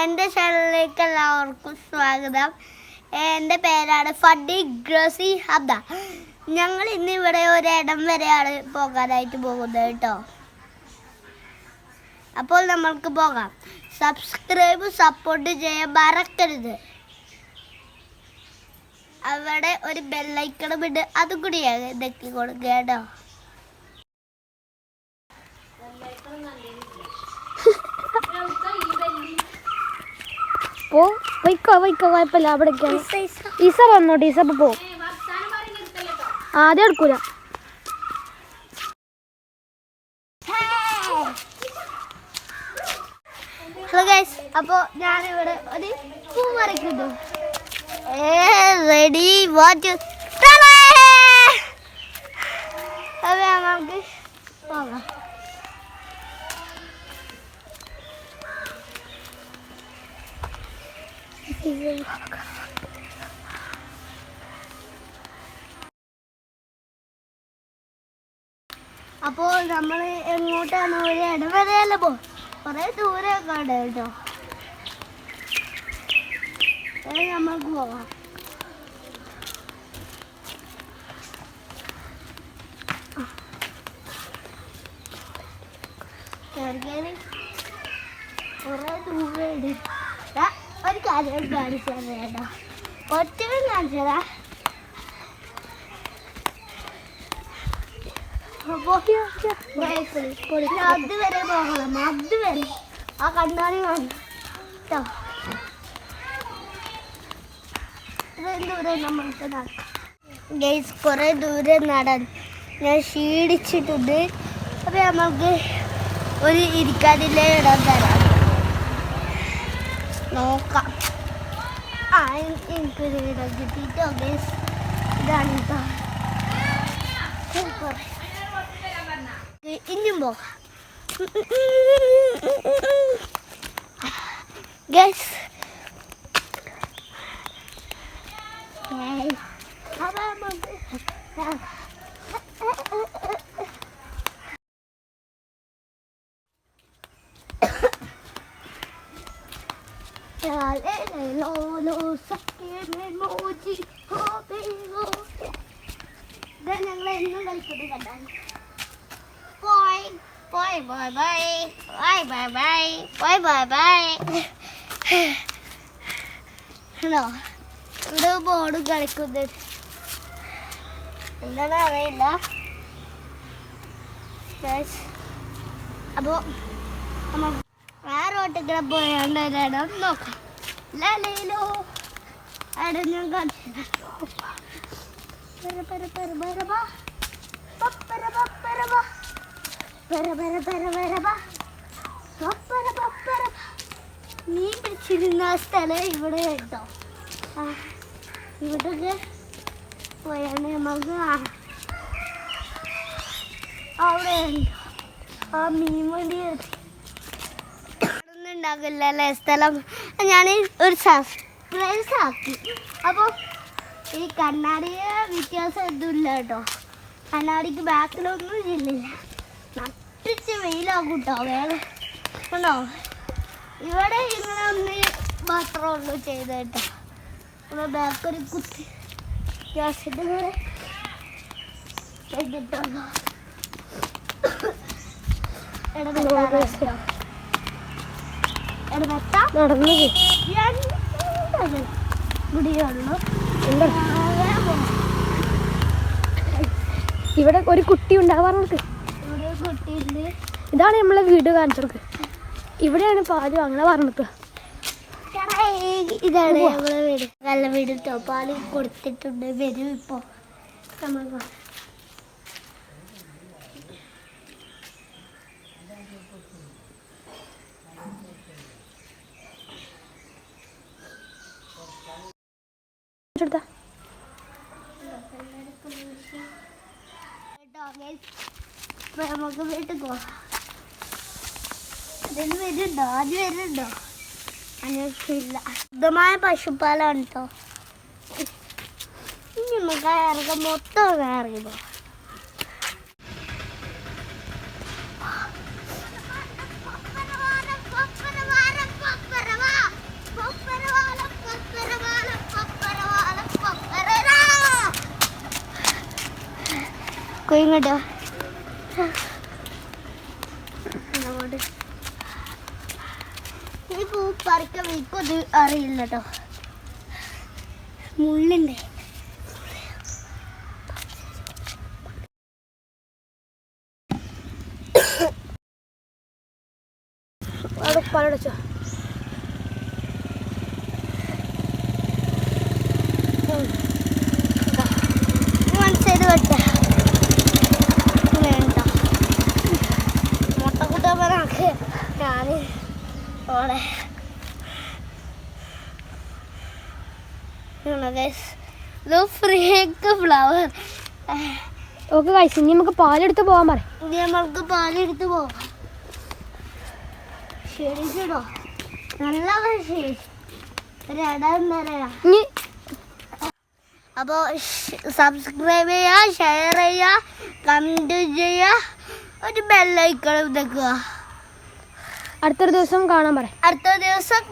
എന്റെ ചാനലിലേക്ക് എല്ലാവർക്കും സ്വാഗതം. എന്റെ പേരാണ് ഫഡി ഗ്രസി ഹബ്ദ ഞങ്ങൾ ഇന്ന് ഇവിടെ ഒരിടം വരെയാണ് പോകാനായിട്ട് പോകുന്നത് കേട്ടോ. അപ്പോൾ നമ്മൾക്ക് പോകാം. സബ്സ്ക്രൈബ് സപ്പോർട്ട് ചെയ്യാൻ മറക്കരുത്. അവിടെ ഒരു ബെല്ലൈക്കണം ഇട്ട് അതും കൂടി ഇതൊക്കെ കൊടുക്കുക കേട്ടോ. പോ വൈക്കോ വൈക്കോ കുഴപ്പമില്ല. അവിടേക്കാണ്. ഈസ വന്നോട്ടെ ഈസ ഇപ്പൊ പോ. ആദ്യം എടുക്കൂല. ഹലോ ഗൈസ് അപ്പോൾ ഞാനിവിടെ ഒരു പൂ വരയ്ക്കുന്നു. റെഡി വാട്ട് അതെ നമുക്ക് പോകാം. അപ്പോൾ നമ്മൾ എങ്ങോട്ടാണ് ഒരു ഇടവരെയല്ല പോ കുറേ ദൂരമൊക്കെ ഉണ്ട് കേട്ടോ. ഏ, നമുക്ക് പോകാം കേറി കുറേ ദൂരമുണ്ട്. ദാ, ഒരു കാര്യം കാണിച്ചു കേട്ടോ ഒറ്റയും കാണിച്ചതാ. പോകണം. അതുവരെ ആ കണ്ണാടി കാണിച്ചോ ദൂരം നമ്മൾക്ക് നടക്കാം. ഗൈസ് കുറേ ദൂരം നടൻ ഞാൻ ക്ഷീണിച്ചിട്ടുണ്ട്. അപ്പോൾ നമുക്ക് ഒരു ഇരിക്കാതില്ല ഇടാൻ തരാം. നോക്കാം. ആ എനി- എനിക്കൊരു ഇടം കിട്ടിയിട്ടോ ഗൈസ് ഇതാണ് സൂപ്പർ. ഇനിയും പോകാം. ഗൈസ്. അപ്പൊ നമുക്ക് ഞങ്ങൾ എന്നും കളിക്കുന്നത് കണ്ടാണ് പോയി പോയി bye bye bye bye bye bye bye bye hello ഇവിടെ ബോർഡ് കളിക്കുന്നത് എന്താണ് അറിയില്ല Guys, അപ്പോ നമ്മ വേറെ ഓട്ടത്തിലെ പോയാണ്ട് നോക്കാം. ലലയിലോ. അവിടെ ഞാൻ മീൻ പിടിച്ചിരുന്ന സ്ഥലം ഇവിടെ കേട്ടോ ഇവിടൊക്കെ പോയാണ് നമുക്ക് അവിടെ ആ മീൻ വണ്ടി ഉണ്ടാകില്ല അല്ലേ? സ്ഥലം. ഞാൻ ഒരു സർപ്രൈസ് ആക്കി. അപ്പോൾ ഈ കണ്ണാടിയെ വ്യത്യാസം ഒന്നുമില്ല കേട്ടോ. കണ്ണാടിക്ക് ബാക്കിലൊന്നും ഇല്ലില്ല. നട്ടിച്ച് വെയിലാകും കേട്ടോ വേഗം. ഉണ്ടോ? ഇവിടെ ഇങ്ങനെ ഒന്ന് മാത്രമേ ഉള്ളൂ ചെയ്ത് കേട്ടോ. നമ്മുടെ ബാക്കൊരു കുത്തി ഗ്യാസിന്റെ കൂടെ ചെയ്തിട്ടുള്ളൂ ഇടപെട്ടാ നടന്നു ഇവിടെ ഒരു കുട്ടി ഉണ്ടാവാറുണ്ട് ഇതാണ് നമ്മളെ വീട് കാണിച്ചത് ഇവിടെയാണ് പാൽ അങ്ങനെ പറഞ്ഞത് ഇതാണ് നമ്മളെ വീട്. നല്ല വീട് പാൽ കൊടുത്തിട്ടുണ്ട്. വരും ഇപ്പോ. നമ്മൾ അപ്പൊ നമുക്ക് വീട്ടിൽ പോവാം. അതിന് വരുന്നുണ്ടോ? ആദ്യം വരുന്നുണ്ടോ? അന്വേഷിക്കില്ല ശുദ്ധമായ പശുപ്പാലാണ് കേട്ടോ ഇനി നമുക്ക് ഇറങ്ങാം. മൊത്തം ഇറങ്ങി പോവാം. കുയിങ്ങട്ടോ ഈ പൂ പറിക്കാൻ എനിക്കത് അറിയില്ല കേട്ടോ മുള്ളിന്റെ അവിടെ പലടച്ചോ മനസ്സിലായത് വെട്ട വേണ്ട മുട്ട കൂട്ടാൻ ഞാൻ ഓളെ. ഫ്രീക്ക് ഫ്ലവർ ഓക്കെ കഴിച്ചു ഇനി നമുക്ക് പാലെടുത്ത് പോകാൻ പറ. ഇനി നമ്മൾക്ക് പാലെടുത്ത് പോകാം ശരി ശരിയോ നല്ല ഇനി അപ്പോൾ സബ്സ്ക്രൈബ് ചെയ്യുക ഷെയർ ചെയ്യുക കമന്റ് ചെയ്യുക. ഒരു ബെല്ലൈക്കണം ഇതൊക്കെ അടുത്തൊരു ദിവസം കാണാൻ പറയാം അടുത്ത ദിവസം